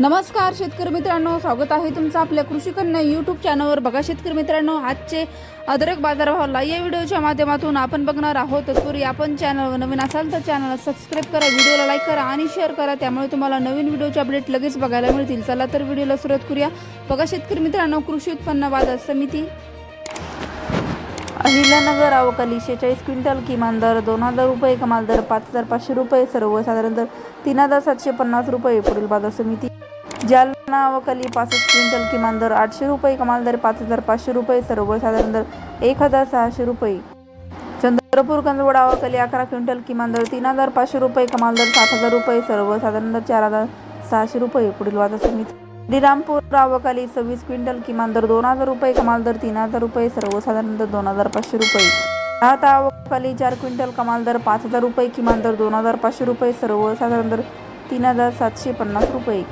नमस्कार शेतकरी मित्रांनो. स्वागत आहे तुमचं आपल्या कृषी कन्या यूट्यूब चॅनलवर बघा शेतकरी मित्रांनो आजचे अदरक बाजारभावाला या व्हिडिओच्या माध्यमातून आपण बघणार आहोत. तत्पूर्वी आपण चॅनलवर नवीन असाल तर चॅनलला सबस्क्राईब करा व्हिडिओला लाईक करा आणि शेअर करा. त्यामुळे तुम्हाला नवीन व्हिडिओचे अपडेट लगेच बघायला मिळतील. चला तर व्हिडिओला सुरुवात करूया. बघा शेतकरी मित्रांनो कृषी उत्पन्न बाजार समिती. अहिल्यानगर अवकाली शेचाळीस क्विंटल किमान दर दोन हजार रुपये कमाल दर पाच हजार पाचशे रुपये सर्वसाधारण दर तीन हजार सातशे पन्नास रुपये पुढील बाजार समिती. जालना अवकाली पासष्ट क्विंटल किमान दर आठशे रुपये कमाल दर पाच हजार पाचशे रुपये सर्वसाधारण दर एक हजार सहाशे रुपये. चंद्रपूर कंदवड अवकाली अकरा क्विंटल किमान दर तीन हजार पाचशे रुपये कमाल दर सात हजार रुपये सर्वसाधारण दर चार हजार सहाशे रुपये. पुढील वादा समिती श्रीरामपूर अवकाली सव्वीस क्विंटल किमान दर दोन हजार रुपये कमाल दर तीन हजार रुपये सर्वसाधारण दर दोन हजार पाचशे रुपये. राहता अवकाली चार क्विंटल कमाल दर पाच हजार रुपये किमान दर दोन हजार पाचशे रुपये सर्वसाधारण दर तीन हजार सातशे पन्नास रुपये.